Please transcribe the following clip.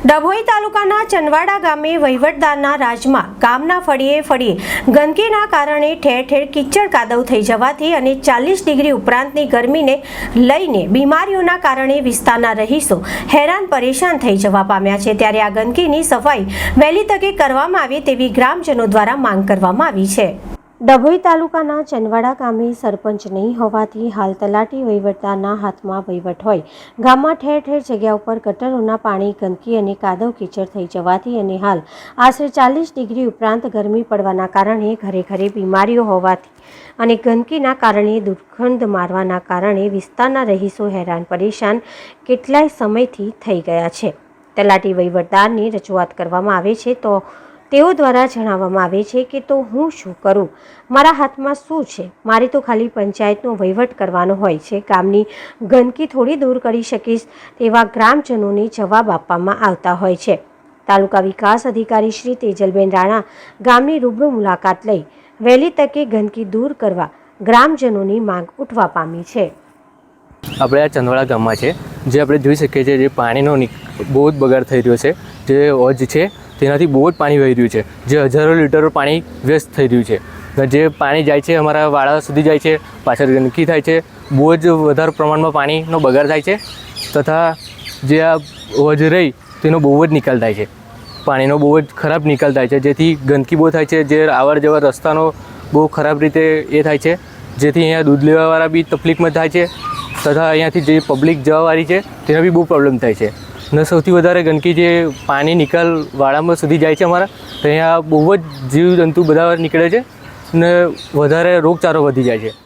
ડભોઈ તાલુકાના ચનવાડા ગામે વહીવટદારના રાજમાં ગામના ફળીએ ફળીએ ગંદકીના કારણે ઠેર ઠેર કિચડ કાદવ થઈ જવાથી અને ચાલીસ ડિગ્રી ઉપરાંતની ગરમીને લઈને બીમારીઓના કારણે વિસ્તારના રહીશો હેરાન પરેશાન થઈ જવા પામ્યા છે. ત્યારે આ ગંદકીની સફાઈ વહેલી તકે કરવામાં આવે તેવી ગ્રામજનો દ્વારા માંગ કરવામાં આવી છે. ડભોઈ તાલુકાના ચંદવાડા ગામે સરપંચ નહીં હોવાથી હાલ તલાટી વહીવટદારના હાથમાં વહીવટ હોય. ગામમાં ઠેર ઠેર જગ્યા ઉપર ગટરોના પાણી, ગંદકી અને કાદવ કીચડ થઈ જવાથી અને હાલ આશરે ચાલીસ ડિગ્રી ઉપરાંત ગરમી પડવાના કારણે ઘરે ઘરે બીમારીઓ હોવાથી અને ગંદકીના કારણે દુર્ગંધ મારવાના કારણે વિસ્તારના રહીશો હેરાન, પરેશાન કેટલાય સમયથી થઈ ગયા છે. તલાટી વહીવટદારની રજૂઆત કરવામાં આવે છે તો તેઓ દ્વારા જણાવવામાં આવે છે કે તો હું શું કરું? મારા હાથમાં શું છે? મારે તો ખાલી પંચાયતનો વહીવટ કરવાનો હોય છે. ગામની ગંદકી થોડી દૂર કરી શકીશ તેવા ગ્રામજનોને જવાબ આપવામાં આવતા હોય છે. તાલુકા વિકાસ અધિકારી શ્રી તેજલબેન રાણા ગામની રૂબરૂ મુલાકાત લઈ વહેલી તકે ગંદકી દૂર કરવા ગ્રામજનોની માંગ ઉઠવા પામી છે. આપણે આ ચંદવાડા ગામમાં છે, જે આપણે જોઈ શકીએ છીએ જે પાણીનો બહુ જ બગાડ થઈ રહ્યો છે, જે ઓજ છે તેનાથી બહુ જ પાણી વહી રહ્યું છે. જે હજારો લીટરો પાણી વેસ્ટ થઈ રહ્યું છે. જે પાણી જાય છે અમારા વાળા સુધી જાય છે, પાછળ ગંદકી થાય છે, બહુ જ વધારે પ્રમાણમાં પાણીનો બગાડ થાય છે તથા જે આ હોજ રહી તેનો બહુ જ નિકાલ થાય છે. પાણીનો બહુ જ ખરાબ નિકાલ થાય છે. જેથી ગંદકી બહુ થાય છે, જે આવર જવર રસ્તાનો બહુ ખરાબ રીતે એ થાય છે. જેથી અહીંયા દૂધ લેવાવાળા બી તકલીફમાં થાય છે. તથા અહીંયાથી જે પબ્લિક જવાવાળી છે, તેનો બી બહુ પ્રોબ્લેમ થાય છે. ને સૌથી વધારે ગંદકી જે પાણી નિકાલ વાળામાં સુધી જાય છે અમારા, તો અહીંયા બહુ જ જીવજંતુ બધા નીકળે છે ને વધારે રોગચાળો વધી જાય છે.